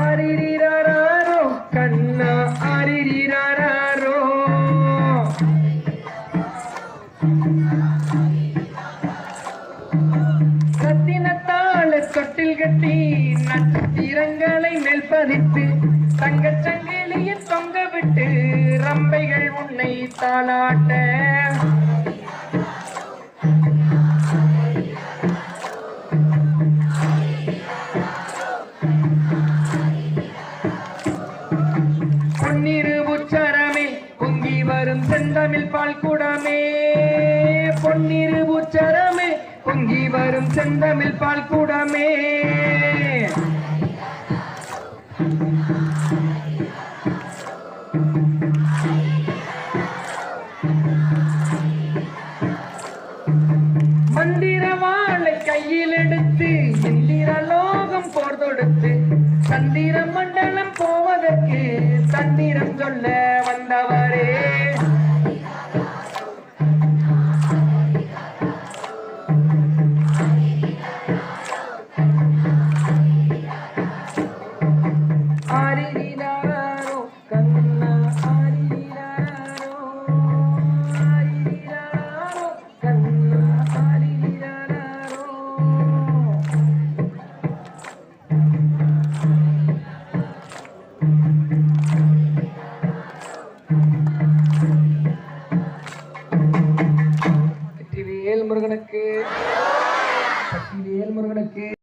ஆரிரிராரோ கண்ணா ஆரிரிராரோ. ரத்தினத்தாள் தொட்டில் கட்டி நட்சத்திரங்களை மேல் பதித்து தங்கச் சங்கிலியில் தொங்க விட்டு ரம்பைகள் உன்னை தாளாட்ட தரும் செந்தமிழ் பால் குடமே. பொன்னிரு உச்சரமே பொங்கி வரும் செந்தமிழ் பால் குடமே. மந்திர வாளை கையில் எடுத்து இந்திர லோகம் போர் தொடுத்து சந்திர மண்டலம் போவதற்கு தந்திரம் சொல்ல வந்தவர். சக்தி வேல்முருகனுக்கு